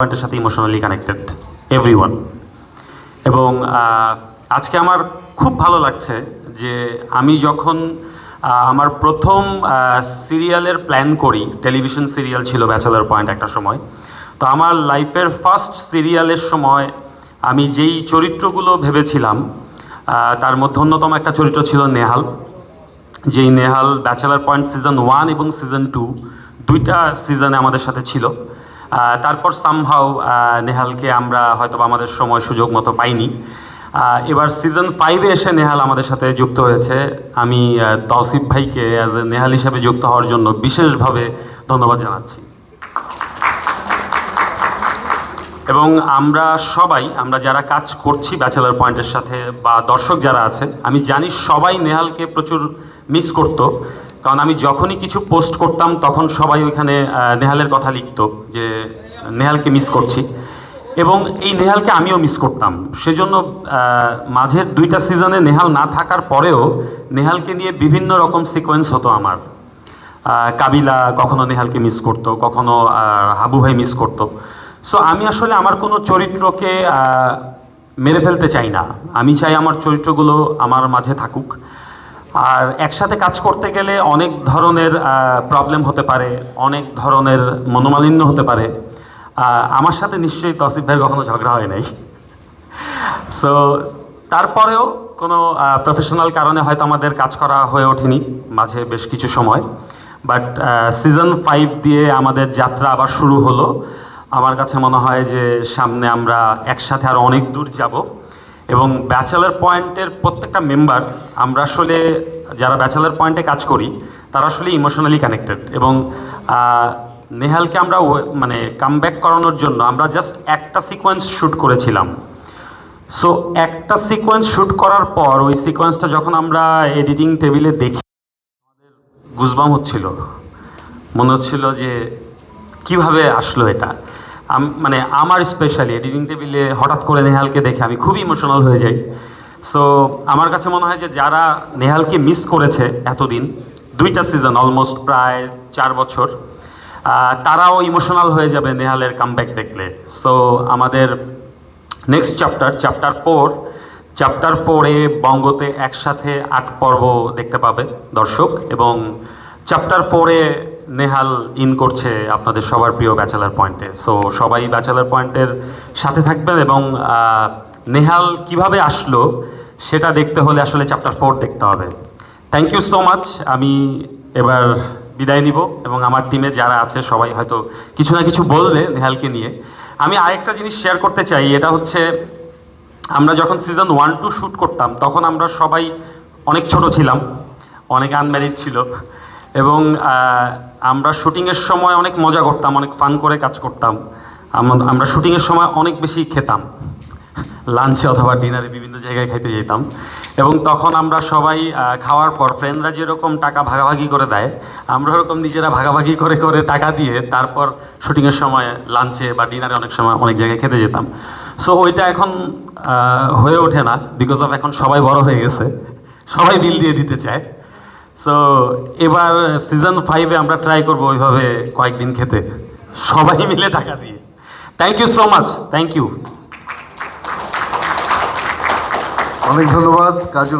পয়েন্টের সাথে emotionally connected everyone এবং আজকে আমার খুব ভালো লাগছে যে আমি যখন আমার প্রথম সিরিয়ালের প্ল্যান করি টেলিভিশন সিরিয়াল ছিল ব্যাচেলার পয়েন্ট একটা সময়, তো আমার লাইফের ফার্স্ট সিরিয়ালের সময় আমি যেই চরিত্রগুলো ভেবেছিলাম তার মধ্যে অন্যতম একটা চরিত্র ছিল নেহাল, যেই Nehal bachelor point season one এবং সিজন টু দুইটা সিজনে আমাদের সাথে ছিল। তারপর সামহাও নেহালকে আমরা হয়তো আমাদের সময় সুযোগ মতো পাইনি। এবার সিজন ফাইভে এসে নেহাল আমাদের সাথে যুক্ত হয়েছে। আমি তৌসিফ ভাইকে অ্যাজ এ নেহাল হিসেবে যুক্ত হওয়ার জন্য বিশেষভাবে ধন্যবাদ জানাচ্ছি। এবং আমরা সবাই, আমরা যারা কাজ করছি ব্যাচেলার পয়েন্টের সাথে বা দর্শক যারা আছে, আমি জানি সবাই নেহালকে প্রচুর মিস করতো। কারণ আমি যখনই কিছু পোস্ট করতাম, তখন সবাই ওইখানে নেহালের কথা লিখতো যে, নেহালকে মিস করছি। এবং এই নেহালকে আমিও মিস করতাম। সেজন্য মাঝের দুইটা সিজনে নেহাল না থাকার পরেও, নেহালকে নিয়ে বিভিন্ন রকম সিকোয়েন্স হতো আমার। কাবিলা কখনো নেহালকে মিস করতো, কখনো হাবু ভাই মিস করতো। সো আমি আসলে আমার কোনো চরিত্রকে মেরে ফেলতে চাই না। আমি চাই আমার চরিত্রগুলো আমার মাঝে থাকুক। আর একসাথে কাজ করতে গেলে অনেক ধরনের প্রবলেম হতে পারে, অনেক ধরনের মনোমালিন্য হতে পারে। আমার সাথে নিশ্চয়ই তসিফ ভাইয়ের কখনো ঝগড়া হয় নাই। সো তারপরেও কোনো প্রফেশনাল কারণে হয়তো আমাদের কাজ করা হয়ে ওঠেনি, মাঝে বেশ কিছু সময়। বাট সিজন ফাইভ দিয়ে আমাদের যাত্রা আবার শুরু হলো। আমার কাছে মনে হয় যে সামনে আমরা একসাথে আরও অনেক দূর যাব। এবং ব্যাচেলার পয়েন্টের প্রত্যেকটা মেম্বার আমরা আসলে যারা ব্যাচেলার পয়েন্টে কাজ করি, তারা আসলে ইমোশনালি কানেক্টেড এবং নেহালকে আমরা মানে কামব্যাক করানোর জন্য আমরা জাস্ট একটা সিকোয়েন্স শ্যুট করেছিলাম। সো একটা সিকোয়েন্স শ্যুট করার পর ওই সিকোয়েন্সটা যখন আমরা এডিটিং টেবিলে দেখি, আমাদের গুজবাম হচ্ছিল। মনে হচ্ছিল যে, কীভাবে আসলো এটা? মানে আমার স্পেশালি এডিটিং টেবিলে হঠাৎ করে নেহালকে দেখে আমি খুবই ইমোশনাল হয়ে যাই। সো আমার কাছে মনে হয় যে যারা নেহালকে মিস করেছে এতদিন, দুইটা সিজন অলমোস্ট প্রায় চার বছর তারাও ইমোশনাল হয়ে যাবে নেহালের কামব্যাক দেখলে। সো আমাদের next chapter chapter four chapter ফোরে বঙ্গতে একসাথে আট পর্ব দেখতে পাবে দর্শক এবং চ্যাপ্টার ফোরে নেহাল ইন করছে আপনাদের সবার প্রিয় ব্যাচেলার পয়েন্টে। সো সবাই ব্যাচেলার পয়েন্টের সাথে থাকবেন এবং নেহাল কীভাবে আসলো সেটা দেখতে হলে আসলে চ্যাপ্টার ফোর দেখতে হবে। থ্যাংক ইউ সো মাচ আমি এবার বিদায় নিব এবং আমার টিমে যারা আছে, সবাই হয়তো কিছু না কিছু বলবে নেহালকে নিয়ে। আমি আরেকটা জিনিস শেয়ার করতে চাই, এটা হচ্ছে আমরা যখন সিজন ওয়ান টু শ্যুট করতাম, তখন আমরা সবাই অনেক ছোট ছিলাম, অনেক আনম্যারিড ছিল। এবং আমরা শুটিংয়ের সময় অনেক মজা করতাম, অনেক ফান করে কাজ করতাম। আমরা শুটিংয়ের সময় অনেক বেশি খেতাম। লাঞ্চে অথবা ডিনারে বিভিন্ন জায়গায় খাইতে যেতাম। এবং তখন আমরা সবাই খাওয়ার পর ফ্রেন্ডরা যেরকম টাকা ভাগাভাগি করে দেয়, আমরা ওরকম নিজেরা ভাগাভাগি করে করে টাকা দিয়ে তারপর শুটিংয়ের সময় লাঞ্চে বা ডিনারে অনেক সময় অনেক জায়গায় খেতে যেতাম। সো ওইটা এখন হয়ে ওঠে না বিকজ অফ এখন সবাই বড় হয়ে গেছে। সবাই বিল দিয়ে দিতে চায়। সো এবার সিজন ফাইভে আমরা ট্রাই করব ওইভাবে কয়েকদিন খেতে। সবাই মিলে টাকা দিয়ে। Thank you so much thank you অনেক ধন্যবাদ। কাজল